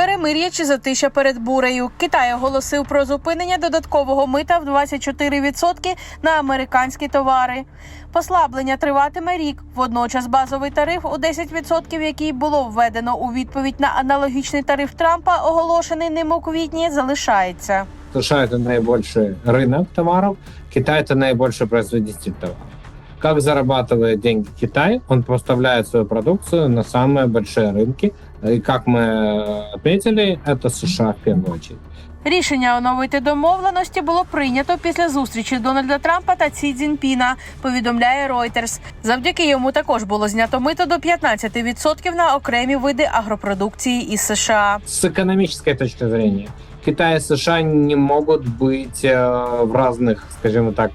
Перемир'я чи затища перед бурею. Китай оголосив про зупинення додаткового мита в 24% на американські товари. Послаблення триватиме рік. Водночас базовий тариф у 10%, який було введено у відповідь на аналогічний тариф Трампа, оголошений ним у квітні, залишається. США это наибольший рынок товаров, Китай это наибольший производитель товаров. Как зарабатывает деньги Китай? Он поставляет свою продукцию на самые большие рынки. И как мы отметили, это США в первую очередь. Рішення оновити домовленості було прийнято після зустрічі Дональда Трампа та Ці Цзіньпіна, повідомляє Reuters. Завдяки йому також було знято мито до 15% на окремі види агропродукції із США. С экономической точки зрения, Китай и США не могут быть э, в разных, скажем так,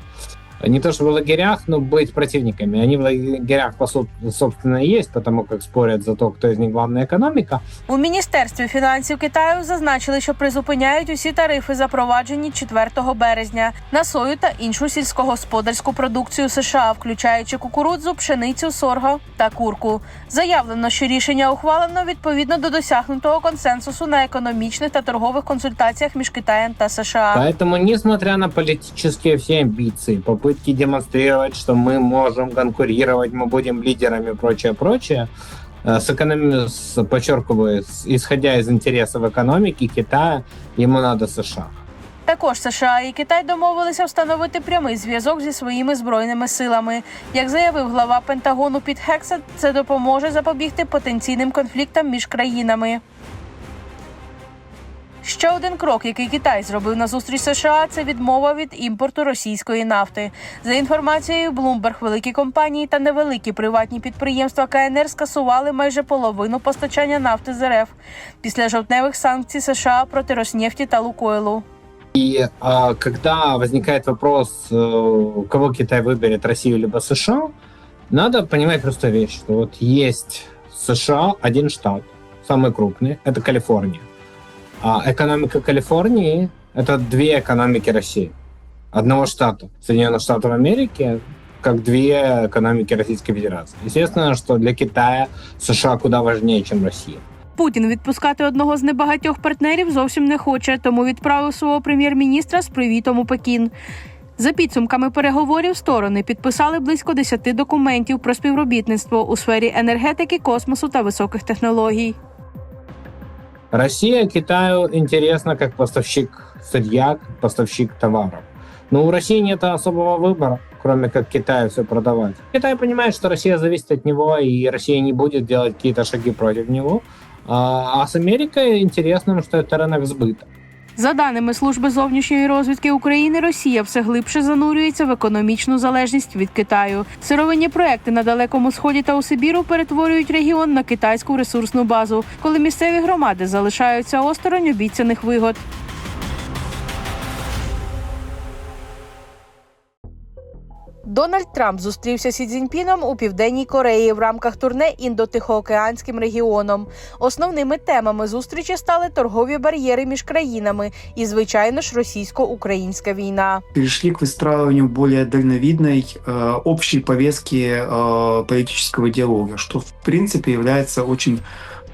не то что в лагерях, но быть противниками. Они в лагерях, по соб- собственно, и есть, потому как спорят за то, кто из них главная экономика. У міністерстві фінансів Китаю зазначили, що призупиняють усі тарифи, запроваджені 4 березня на сою та іншу сільськогосподарську продукцію США, включаючи кукурудзу, пшеницю, сорго та курку. Заявлено, що рішення ухвалено відповідно до досягнутого консенсусу на економічних та торгових консультаціях між Китаєм та США. Поэтому, несмотря на политические все амбиции, попытки демонстрировать, что мы можем конкурировать, мы будем лидерами и прочее, прочее, э, с экономи... с- подчеркиваю, с- исходя из интересов экономики Китая, ему надо США. Також США і Китай домовилися встановити прямий зв'язок зі своїми збройними силами. Як заявив глава Пентагону Піт Хексет, це допоможе запобігти потенційним конфліктам між країнами. Ще один крок, який Китай зробив на зустріч США, це відмова від імпорту російської нафти. За інформацією Bloomberg, великі компанії та невеликі приватні підприємства КНР скасували майже половину постачання нафти з РФ після жовтневих санкцій США проти Роснефті та Лукойлу. И а, когда возникает вопрос, э, кого Китай выберет, Россию либо США, надо понимать простую вещь, что вот есть США, один штат, самый крупный, это Калифорния. А экономика Калифорнии — это две экономики России. Одного штата, Соединенных Штатов Америки, как две экономики Российской Федерации. Естественно, что для Китая США куда важнее, чем Россия. Путін відпускати одного з небагатьох партнерів зовсім не хоче, тому відправив свого прем'єр-міністра з привітом у Пекін. За підсумками переговорів сторони підписали близько 10 документів про співробітництво у сфері енергетики, космосу та високих технологій. Россия Китаю интересна как поставщик сырья, как поставщик товаров. Но у России нет особого выбора, кроме как Китаю все продавать. Китай понимает, что Россия зависит от него, и Россия не будет делать какие-то шаги против него. А, а с Америкой интересно, что это рынок сбыта. За даними служби зовнішньої розвідки України, Росія все глибше занурюється в економічну залежність від Китаю. Сировинні проекти на далекому сході та у Сибіру перетворюють регіон на китайську ресурсну базу, коли місцеві громади залишаються осторонь обіцяних вигод. Дональд Трамп зустрівся зі Цзіньпіном у південній Кореї в рамках турне індотихоокеанським регіоном. Основними темами зустрічі стали торгові бар'єри між країнами і, звичайно ж, російсько-українська війна. перешли к выстраиванию более дальновидной э, общей повестки э, политического диалога, что в принципе является очень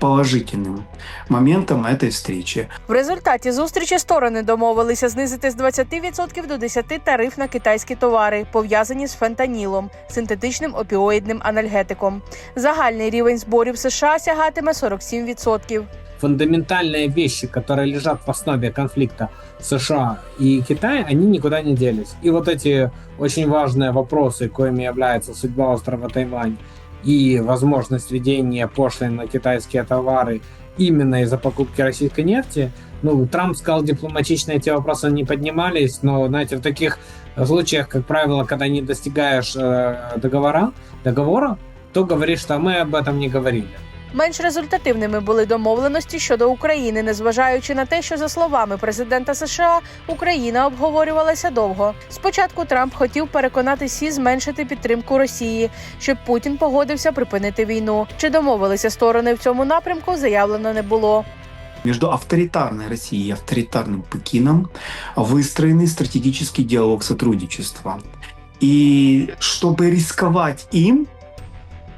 положительным моментом этой встречи. В результаті зустрічі сторони домовилися знизити з 20% до 10% тариф на китайські товари, пов'язані з фентанілом, синтетичним опіоїдним анальгетиком. Загальний рівень зборів США сягатиме 47%. Фундаментальные вещи, которые лежат в основе конфликта США и Китая, они никуда не делись. И вот эти очень важные вопросы, коими является судьба острова Тайвань и возможность введения пошлин на китайские товары именно из-за покупки российской нефти, ну, Трамп сказал дипломатично, эти вопросы не поднимались, но, знаете, в таких случаях, как правило, когда не достигаешь э, договора, договора, то говоришь, что мы об этом не говорили. Менш результативними були домовленості щодо України, незважаючи на те, що за словами президента США Україна обговорювалася довго. Спочатку Трамп хотів переконати Сі зменшити підтримку Росії, щоб Путін погодився припинити війну. Чи домовилися сторони в цьому напрямку? Заявлено не було. Между авторитарной Россией и авторитарным Пекином выстроенный стратегический диалог сотрудничества. И чтобы рисковать им,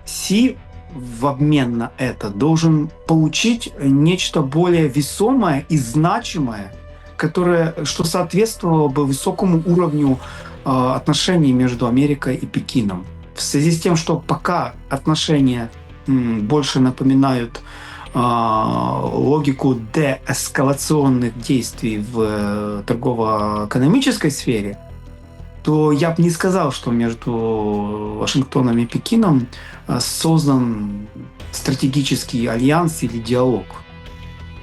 Си в обмен на это должен получить нечто более весомое и значимое, которое, что соответствовало бы высокому уровню э, отношений между Америкой и Пекином. В связи с тем, что пока отношения м, больше напоминают э, логику деэскалационных действий в э, торгово-экономической сфере, то я бы не сказал, что между Вашингтоном и Пекином э, создан стратегический альянс или диалог.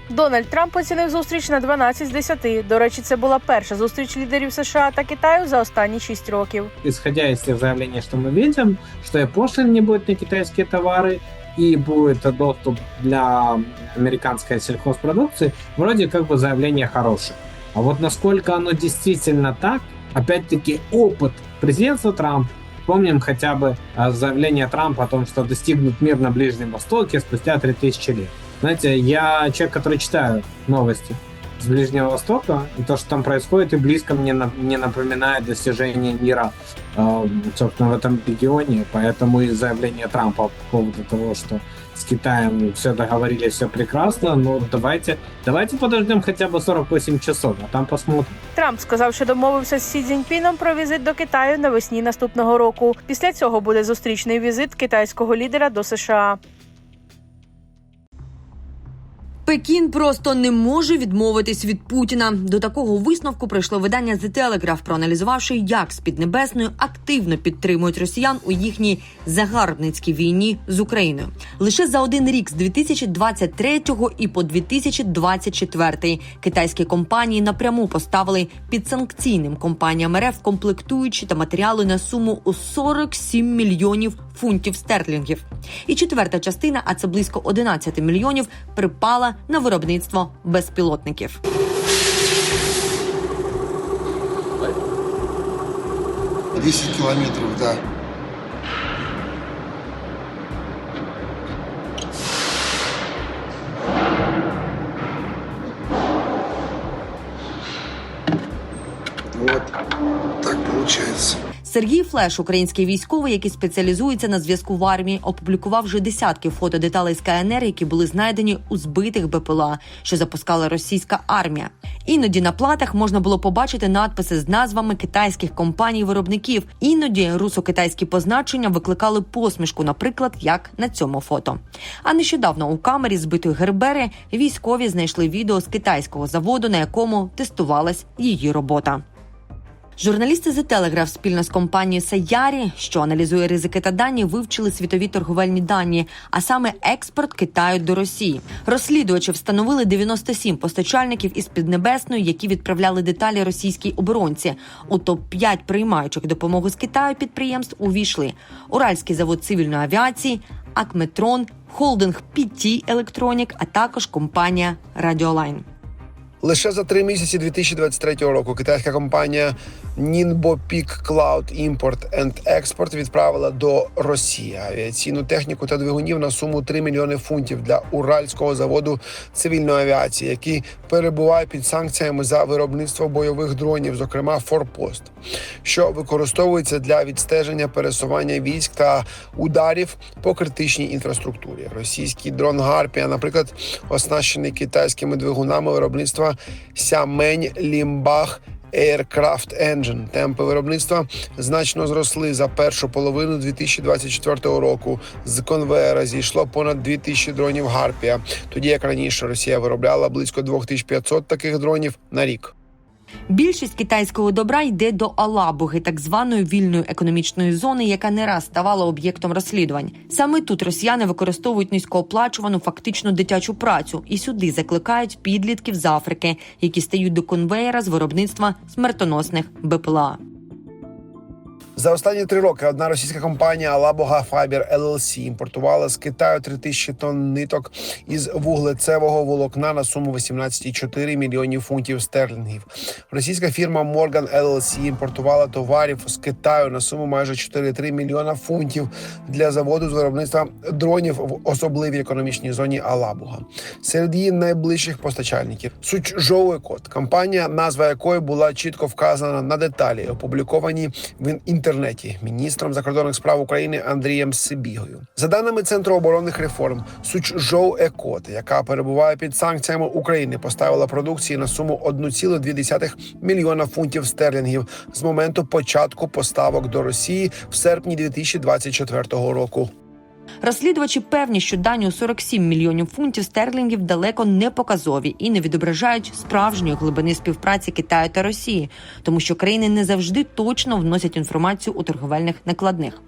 Дональд Трамп оцінив зустріч на 12 з 10. До речі, це була перша зустріч лідерів США та Китаю за останні 6 років. Исходя из тех заявлений, что мы видим, что и пошлин не будет на китайские товары, и будет доступ для американской сельхозпродукции, вроде как бы заявление хорошее. А вот насколько оно действительно так, опять-таки опыт президентства Трампа, помним хотя бы а, заявление Трампа о том, что достигнут мир на Ближнем Востоке спустя 3000 лет. Знаете, я человек, который читаю новости с Ближнего Востока, и то, что там происходит, и близко мне на- не напоминает достижение мира, э, собственно, в этом регионе. Поэтому и заявление Трампа по поводу того, что с Китаем все договорились, все прекрасно, ну давайте, давайте подождем хотя бы 48 часов, а там посмотрим. Трамп сказав, що домовився з Сі Цзіньпіном про візит до Китаю навесні наступного року. Після цього буде зустрічний візит китайського лідера до США. Пекін просто не може відмовитись від Путіна. До такого висновку прийшло видання The Telegraph, проаналізувавши, як з Піднебесною активно підтримують росіян у їхній загарбницькій війні з Україною. Лише за один рік з 2023 і по 2024 китайські компанії напряму поставили під санкційним компаніям РФ комплектуючі та матеріали на суму у 47 мільйонів фунтів стерлінгів. І четверта частина, а це близько 11 мільйонів, припала на виробництво безпілотників. Десять кілометрів, да. Сергій Флеш, український військовий, який спеціалізується на зв'язку в армії, опублікував вже десятки фото деталей з КНР, які були знайдені у збитих БПЛА, що запускала російська армія. Іноді на платах можна було побачити надписи з назвами китайських компаній-виробників. Іноді русо-китайські позначення викликали посмішку, наприклад, як на цьому фото. А нещодавно у камері збитої Гербери військові знайшли відео з китайського заводу, на якому тестувалась її робота. Журналісти The Telegraph спільно з компанією Саярі, що аналізує ризики та дані, вивчили світові торговельні дані, а саме експорт Китаю до Росії. Розслідувачі встановили 97 постачальників із Піднебесної, які відправляли деталі російській оборонці. У топ 5 приймаючих допомогу з Китаю підприємств увійшли Уральський завод цивільної авіації, Акметрон, холдинг PT Electronic, а також компанія Радіолайн. Лише за три місяці 2023 року китайська компанія Ningbo Peak Cloud Import and Export відправила до Росії авіаційну техніку та двигунів на суму 3 мільйони фунтів для уральського заводу цивільної авіації, який перебуває під санкціями за виробництво бойових дронів, зокрема Форпост, що використовується для відстеження пересування військ та ударів по критичній інфраструктурі. Російський дрон Гарпія, наприклад, оснащений китайськими двигунами виробництва Сямень Лімбах. Aircraft Engine. Темпи виробництва значно зросли за першу половину 2024 року. З конвеєра зійшло понад 2000 дронів Гарпія, тоді як раніше Росія виробляла близько 2500 таких дронів на рік. Більшість китайського добра йде до Алабуги, так званої вільної економічної зони, яка не раз ставала об'єктом розслідувань. Саме тут росіяни використовують низькооплачувану фактично дитячу працю і сюди закликають підлітків з Африки, які стають до конвеєра з виробництва смертоносних БПЛА. За останні три роки одна російська компанія Alaboga Fiber LLC імпортувала з Китаю 3000 тонн ниток із вуглецевого волокна на суму 18,4 мільйонів фунтів стерлінгів. Російська фірма Morgan LLC імпортувала товарів з Китаю на суму майже 4,3 мільйона фунтів для заводу з виробництва дронів в особливій економічній зоні Алабуга. Серед її найближчих постачальників Сучжоу Код, компанія, назва якої була чітко вказана на деталі, опубліковані в інтернеті міністром закордонних справ України Андрієм Сибігою. За даними Центру оборонних реформ, Сучжоу Екот, яка перебуває під санкціями України, поставила продукції на суму 1,2 мільйона фунтів стерлінгів з моменту початку поставок до Росії в серпні 2024 року. Розслідувачі певні, що дані у 47 мільйонів фунтів стерлінгів далеко не показові і не відображають справжньої глибини співпраці Китаю та Росії, тому що країни не завжди точно вносять інформацію у торговельних накладних.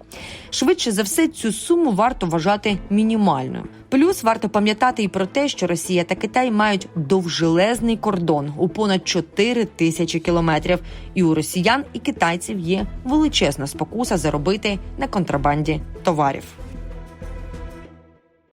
Швидше за все, цю суму варто вважати мінімальною. Плюс варто пам'ятати і про те, що Росія та Китай мають довжелезний кордон у понад 4 тисячі кілометрів, і у росіян і китайців є величезна спокуса заробити на контрабанді товарів.